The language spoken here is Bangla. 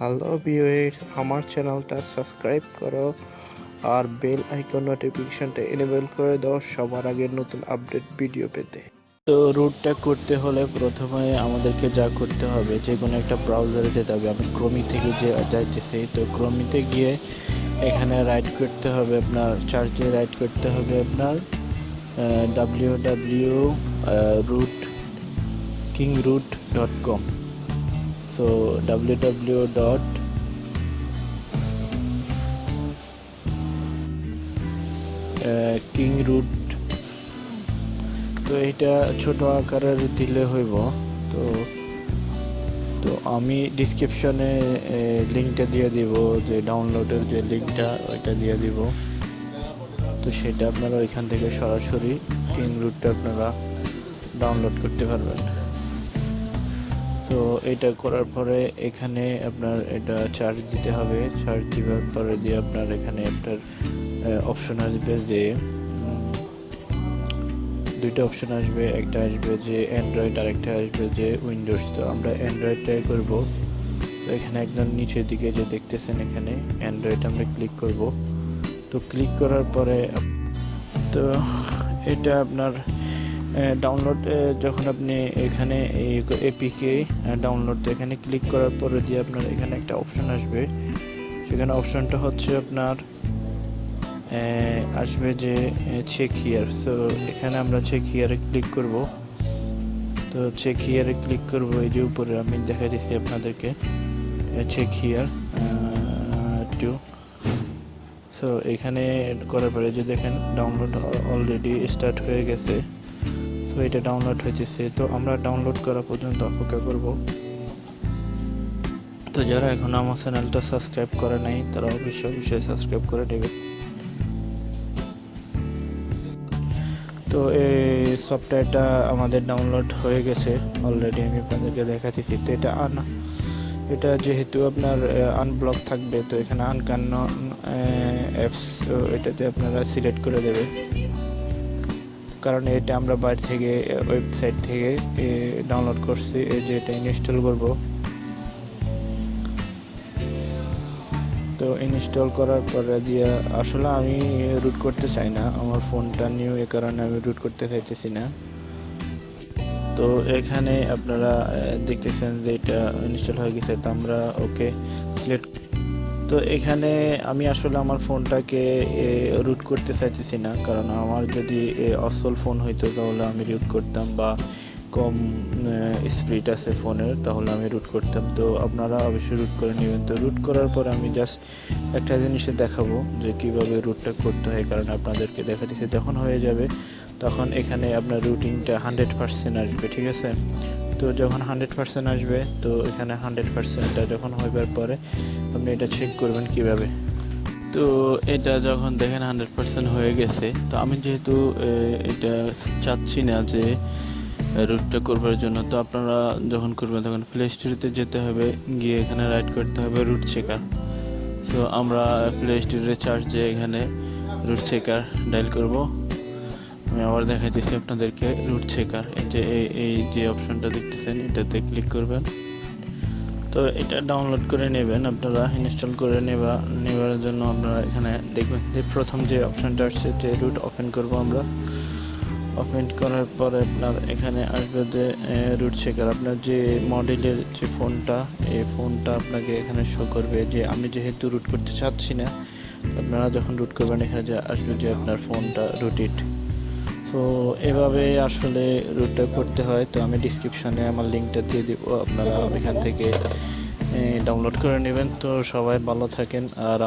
হ্যালো ভিউয়ার্স, আমার চ্যানেলটা সাবস্ক্রাইব করো আর বেল আইকন নোটিফিকেশনটা এনেবল করে দাও সবার আগে নতুন আপডেট ভিডিও পেতে। তো রুটটা করতে হলে প্রথমে আমাদেরকে যা করতে হবে, যে কোনো একটা ব্রাউজারে যেতে হবে। আমি ক্রোমি থেকে যে যাইতেছি, তো ক্রোমিতে গিয়ে এখানে রাইট করতে হবে আপনার চার্জ রাইট করতে হবে আপনার W W root king root dot com so www dot king root তো এটা ছোট আকারের দিলে হইব। তো তো আমি ডিসক্রিপশনে লিঙ্কটা দিয়ে দিব, যে ডাউনলোডের যে লিঙ্কটা ওইটা দিয়ে দিব। তো সেটা আপনারা ওইখান থেকে সরাসরি কিং রুটটা আপনারা ডাউনলোড করতে পারবেন। তো এটা করার পরে এখানে আপনার এটা চার্জ দিতে হবে। চার্জ দেওয়ার পরে দিয়ে আপনার এখানে আপনার অপশন আসবে যে দুইটা অপশন আসবে। একটা আসবে যে অ্যান্ড্রয়েড আর একটা আসবে যে উইন্ডোজ তো আমরা অ্যান্ড্রয়েডটাই করব। তো এখানে একদম নিচের দিকে যে দেখতেছেন এখানে অ্যান্ড্রয়েড আমরা ক্লিক করব। তো ক্লিক করার পরে, তো এটা আপনার ডাউনলোড যখন আপনি এখানে এপিকে ডাউনলোড এখানে ক্লিক করার পরে দিয়ে আপনার এখানে একটা অপশন আসবে, সেখানে অপশনটা হচ্ছে আপনার আসবে যে চেক হিয়ার তো এখানে আমরা চেক হিয়ারে ক্লিক করব। তো চেক হিয়ারে ক্লিক করব, এই যে উপরে আমি দেখা দিচ্ছি আপনাদেরকে চেক হিয়ার টু সো এখানে করার পরে যে দেখেন ডাউনলোড অলরেডি স্টার্ট হয়ে গেছে। তো এটা ডাউনলোড হয়েছে তো আমরা ডাউনলোড করা পর্যন্ত অপেক্ষা করব। তো যারা এখন আমার চ্যানেলটা সাবস্ক্রাইব করে নাই, তারা অবশ্যই অবশ্যই সাবস্ক্রাইব করে দেবে তো এই সফটওয়্যারটা আমাদের ডাউনলোড হয়ে গেছে। অলরেডি আমি আপনাদেরকে দেখাচ্ছি তো এটা আন এটা যেহেতু আপনার আনব্লক থাকবে, তো এখানে আনকান্ন অ্যাপস এটাতে আপনারা সিলেক্ট করে দেবে। কারণ এটা আমরা বাইরে থেকে ওয়েবসাইট থেকে ডাউনলোড করছি এই যে এটা ইনস্টল করব। তো ইনস্টল করার পরে দিয়ে, আসলে আমি রুট করতে চাই না, আমার ফোনটা নিউ এ কারণে আমি রুট করতে চাইতেছি না। তো এখানে আপনারা দেখতেছেন যে এটা ইনস্টল হয়ে গেছে, তো আমরা ওকে সিলেক্ট তো এখানে আমি আসলে আমার ফোনটাকে রুট করতে চাইতেছি না। কারণ আমার যদি অসল ফোন হইতো, তাহলে আমি রুট করতাম বা কম স্পিড আছে ফোনের তাহলে আমি রুট করতাম। তো আপনারা অবশ্যই রুট করে নেবেন। তো রুট করার পর আমি জাস্ট একটা জিনিসে দেখাবো যে কীভাবে রুটটা করতে হয়। কারণ আপনাদেরকে দেখা দিচ্ছে যখন হয়ে যাবে, তখন এখানে আপনার রুটিংটা হান্ড্রেড পার্সেন্ট আসবে, ঠিক আছে? তো যখন হান্ড্রেড পার্সেন্ট আসবে, তো এখানে হান্ড্রেড পার্সেন্টটা যখন হইবার পরে আপনি এটা চেক করবেন কীভাবে। তো এটা যখন দেখেন হান্ড্রেড পার্সেন্ট হয়ে গেছে, তো আমি যেহেতু এটা চাচ্ছি না যে রুটটা করবার জন্য, তো আপনারা যখন করবেন তখন প্লে স্টোরিতে যেতে হবে, গিয়ে এখানে রাইড করতে হবে রুট চেকার সো আমরা প্লে স্টোরে চার্জ দিয়ে এখানে রুট চেকার ডায়াল করব। আমি আবার দেখাইতেছি আপনাদেরকে রুট চেকার এই যে, এই- এই যে অপশনটা দেখতেছেন, এটাতে ক্লিক করবেন। তো এটা ডাউনলোড করে নেবেন আপনারা ইনস্টল করে নেবা, নেবার জন্য আপনারা এখানে দেখবেন যে প্রথম যে অপশনটা আসছে, যে রুট ওপেন করব আমরা। ওপেন করার পরে আপনার এখানে আসবে যে রুট চেকার আপনার যে মডেলের যে ফোনটা এই ফোনটা আপনাকে এখানে শো করবে যে, আমি যেহেতু রুট করতে চাচ্ছি না, আপনারা যখন রুট করবেন, এখানে যে আসবে যে আপনার ফোনটা রুটিড তো এভাবে আসলে রুটটা করতে হয়। তো আমি ডিসক্রিপশানে আমার লিঙ্কটা দিয়ে দিব, আপনারা এখান থেকে ডাউনলোড করে নেবেন। তো সবাই ভালো থাকেন, আর